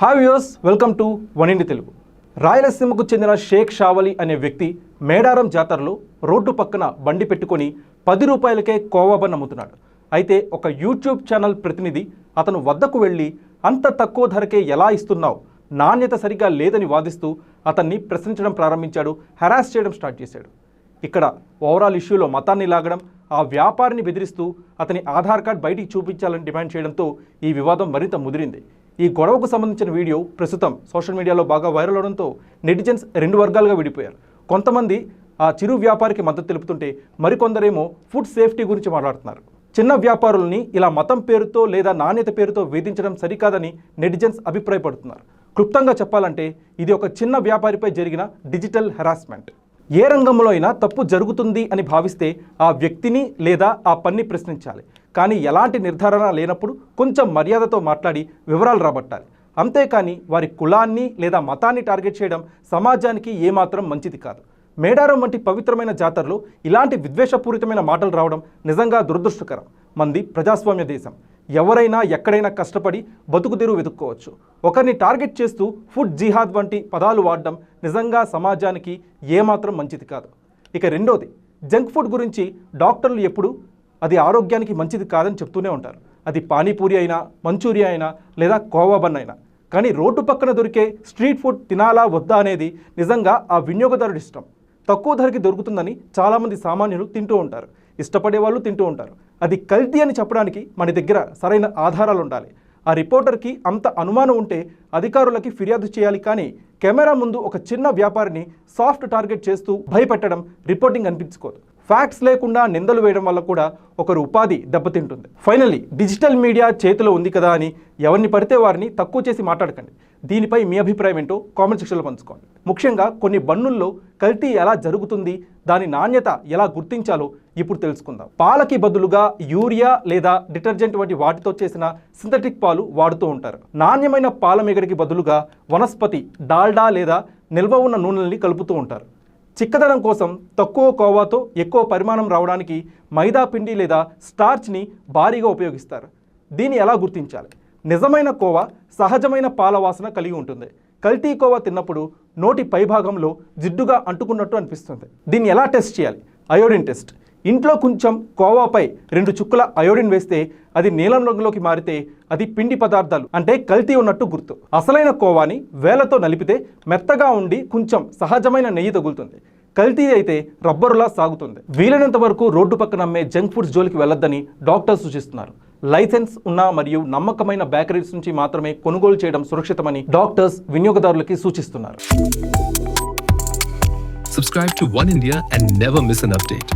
Hi views welcome to one indie Telugu రాయలసీమకు చెందిన షేక్ షావలి అనే వ్యక్తి మేడారం జాతరలో రోడ్డు పక్కన బండి పెట్టుకొని పది రూపాయలకే కోవాబన్ అమ్ముతున్నాడు. అయితే ఒక యూట్యూబ్ ఛానల్ ప్రతినిధి అతను వద్దకు వెళ్ళి అంత తక్కువ ధరకే ఎలా ఇస్తున్నావు? నాణ్యత సరిగ్గా లేదని వాదిస్తూ అతన్ని ప్రశ్నించడం ప్రారంభించాడు హెరాస్ చేయడం స్టార్ట్ చేశాడు. ఇక్కడ ఓవరాల్ ఇష్యూలో మతాన్ని లాగడం ఆ వ్యాపారిని బెదిరిస్తూ అతని ఆధార్ కార్డ్ బయటికి చూపించాలని డిమాండ్ చేయడంతో ఈ వివాదం మరింత ముదిరింది. ఈ గొడవకు సంబంధించిన వీడియో ప్రస్తుతం సోషల్ మీడియాలో బాగా వైరల్ అవడంతో నెటిజన్స్ రెండు వర్గాలుగా విడిపోయారు. కొంతమంది ఆ చిరు వ్యాపారికి మద్దతు తెలుపుతుంటే మరికొందరేమో ఫుడ్ సేఫ్టీ గురించి మాట్లాడుతున్నారు. చిన్న వ్యాపారుల్ని ఇలా మతం పేరుతో లేదా నాణ్యత పేరుతో వేధించడం సరికాదని నెటిజన్స్ అభిప్రాయపడుతున్నారు. క్లుప్తంగా చెప్పాలంటే ఇది ఒక చిన్న వ్యాపారిపై జరిగిన డిజిటల్ హెరాస్మెంట్. ఏ రంగంలో అయినా తప్పు జరుగుతుంది అని భావిస్తే ఆ వ్యక్తిని లేదా ఆ పని ప్రశ్నించాలి. కానీ ఎలాంటి నిర్ధారణ లేనప్పుడు కొంచెం మర్యాదతో మాట్లాడి వివరాలు రాబట్టాలి. అంతేకాని వారి కులాన్ని లేదా మతాన్ని టార్గెట్ చేయడం సమాజానికి ఏమాత్రం మంచిది కాదు. మేడారం వంటి పవిత్రమైన జాతరలో ఇలాంటి విద్వేషపూరితమైన మాటలు రావడం నిజంగా దురదృష్టకరం. మంది ప్రజాస్వామ్య దేశం. ఎవరైనా ఎక్కడైనా కష్టపడి బతుకుదెరు వెతుక్కోవచ్చు. ఒకరిని టార్గెట్ చేస్తూ ఫుడ్ జిహాద్ వంటి పదాలు వాడడం నిజంగా సమాజానికి ఏమాత్రం మంచిది కాదు. ఇక రెండోది జంక్ ఫుడ్ గురించి డాక్టర్లు ఎప్పుడు అది ఆరోగ్యానికి మంచిది కాదని చెప్తూనే ఉంటారు. అది పానీపూరి అయినా మంచూరియా అయినా లేదా కోవాబన్ అయినా. కానీ రోడ్డు పక్కన దొరికే స్ట్రీట్ ఫుడ్ తినాలా వద్దా అనేది నిజంగా ఆ వినియోగదారుడి ఇష్టం. తక్కువ ధరకి దొరుకుతుందని చాలామంది సామాన్యులు తింటూ ఉంటారు. ఇష్టపడే వాళ్ళు తింటూ ఉంటారు. అది కల్తీ అని చెప్పడానికి మన దగ్గర సరైన ఆధారాలు ఉండాలి. ఆ రిపోర్టర్కి అంత అనుమానం ఉంటే అధికారులకి ఫిర్యాదు చేయాలి కానీ కెమెరా ముందు ఒక చిన్న వ్యాపారిని సాఫ్ట్ టార్గెట్ చేస్తూ భయపెట్టడం రిపోర్టింగ్ అనిపించుకోదు. ఫ్యాక్ట్స్ లేకుండా నిందలు వేయడం వల్ల కూడా ఒకరు ఉపాధి దెబ్బతింటుంది. ఫైనల్లీ డిజిటల్ మీడియా చేతిలో ఉంది కదా అని ఎవరిని పడితే వారిని తక్కువ చేసి మాట్లాడకండి. దీనిపై మీ అభిప్రాయం ఏంటో కామెంట్ సెక్షన్లో పంచుకోండి. ముఖ్యంగా కొన్ని బన్నుల్లో కల్తీ ఎలా జరుగుతుంది దాని నాణ్యత ఎలా గుర్తించాలో ఇప్పుడు తెలుసుకుందాం. పాలకి బదులుగా యూరియా లేదా డిటర్జెంట్ వంటి వాటితో చేసిన సింథటిక్ పాలు వాడుతూ ఉంటారు. నాణ్యమైన పాల మేగడికి బదులుగా వనస్పతి డాల్డా లేదా నిల్వ ఉన్న నూనెల్ని కలుపుతూ ఉంటారు. చిక్కదనం కోసం తక్కువ కోవాతో ఎక్కువ పరిమాణం రావడానికి మైదా పిండి లేదా స్టార్చ్ని భారీగా ఉపయోగిస్తారు. దీన్ని ఎలా గుర్తించాలి? నిజమైన కోవా సహజమైన పాల వాసన కలిగి ఉంటుంది. కల్తీ కోవా తిన్నప్పుడు నోటి పైభాగంలో జిడ్డుగా అంటుకున్నట్టు అనిపిస్తుంది. దీన్ని ఎలా టెస్ట్ చేయాలి? Iodine test. ఇంట్లో కొంచెం కోవాపై రెండు చుక్కల అయోడిన్ వేస్తే అది నీలం రంగులోకి మారితే అది పిండి పదార్థాలు అంటే కల్తీ ఉన్నట్టు గుర్తు. అసలైన కోవాని వేలతో నలిపితే మెత్తగా ఉండి కొంచెం సహజమైన నెయ్యి తగులుతుంది. కల్తీ అయితే రబ్బరులా సాగుతుంది. వీలైనంత వరకు రోడ్డు పక్కన అమ్మే జంక్ ఫుడ్స్ జోలికి వెళ్ళొద్దని డాక్టర్స్ సూచిస్తున్నారు. లైసెన్స్ ఉన్న మరియు నమ్మకమైన బేకరీస్ నుంచి మాత్రమే కొనుగోలు చేయడం సురక్షితమని డాక్టర్స్ వినియోగదారులకి సూచిస్తున్నారు Subscribe to One India and never miss an update.